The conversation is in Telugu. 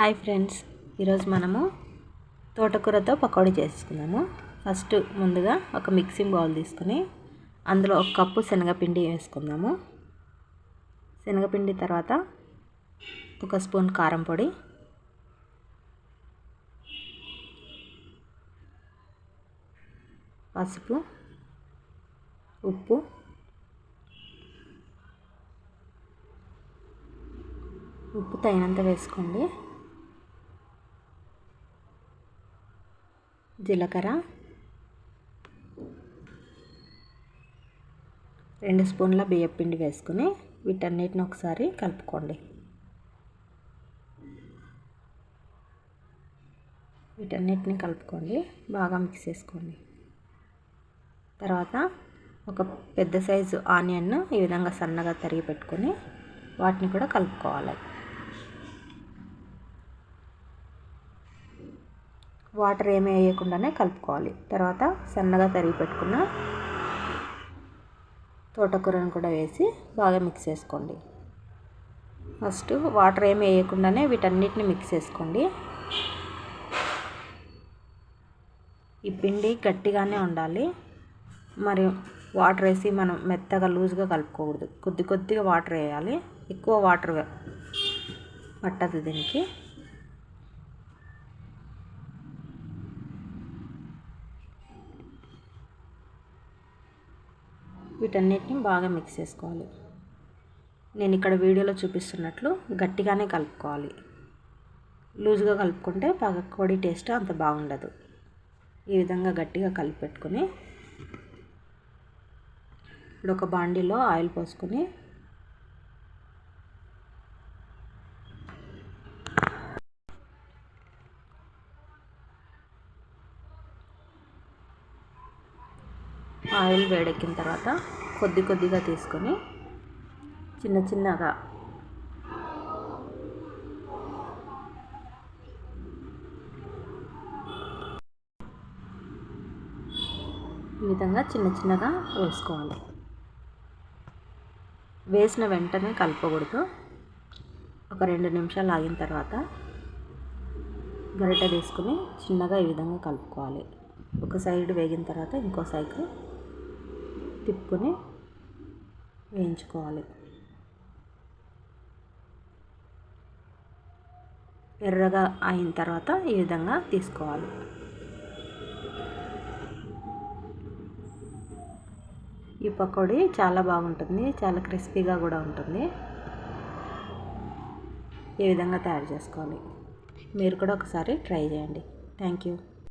హాయ్ ఫ్రెండ్స్ ఈరోజు మనము తోటకూరతో పకోడీ చేసుకున్నాము ఫస్ట్ ముందుగా ఒక మిక్సింగ్ బౌల్ తీసుకుని అందులో ఒక కప్పు శనగపిండి వేసుకుందాము. శనగపిండి తర్వాత ఒక స్పూన్ కారం పొడి పసుపు ఉప్పు ఉప్పు తగినంత వేసుకోండి. జీలకర్ర. రెండు స్పూన్ల బియ్యపిండి వేసుకుని వీటన్నిటిని ఒకసారి కలుపుకోండి. వీటన్నిటిని కలుపుకోండి బాగా మిక్స్ చేసుకోండి. తర్వాత ఒక పెద్ద సైజు ఆనియన్ ఈ విధంగా సన్నగా తరిగి పెట్టుకొని వాటిని కూడా కలుపుకోవాలి. వాటర్ ఏమీ వేయకుండానే కలుపుకోవాలి. తర్వాత సన్నగా తరిగి పెట్టుకున్న తోటకూరను కూడా వేసి బాగా మిక్స్ చేసుకోండి. ఫస్ట్ వాటర్ ఏమి వేయకుండానే వీటన్నిటిని మిక్స్ చేసుకోండి. ఈ పిండి గట్టిగానే ఉండాలి. మరి వాటర్ వేసి మనం మెత్తగా లూజ్గా కలుపుకోకూడదు. కొద్ది కొద్దిగా వాటర్ వేయాలి. ఎక్కువ వాటర్ పట్టదు దీనికి. వీటన్నిటిని బాగా మిక్స్ చేసుకోవాలి. నేను ఇక్కడ వీడియోలో చూపిస్తున్నట్లు గట్టిగానే కలుపుకోవాలి. లూజ్గా కలుపుకుంటే పగకొడి టేస్ట్ అంత బాగుండదు. ఈ విధంగా గట్టిగా కలిపి పెట్టుకొని ఇప్పుడు ఒక బాండీలో ఆయిల్ పోసుకొని ఆయిల్ వేడెక్కిన తర్వాత కొద్ది కొద్దిగా తీసుకొని చిన్న చిన్నగా ఈ విధంగా చిన్న చిన్నగా వేసుకోవాలి. వేసిన వెంటనే కలపకూడదు. ఒక రెండు నిమిషాలు ఆగిన తర్వాత గరిటె తీసుకుని చిన్నగా ఈ విధంగా కలుపుకోవాలి. ఒక సైడ్ వేగిన తర్వాత ఇంకో సైడ్ తిప్పుకొని వేయించుకోవాలి. ఎర్రగా అయిన తర్వాత ఈ విధంగా తీసుకోవాలి. ఈ పకోడీ చాలా బాగుంటుంది చాలా క్రిస్పీగా కూడా ఉంటుంది. ఈ విధంగా తయారు చేసుకోవాలి. మీరు కూడా ఒకసారి ట్రై చేయండి. Thank you.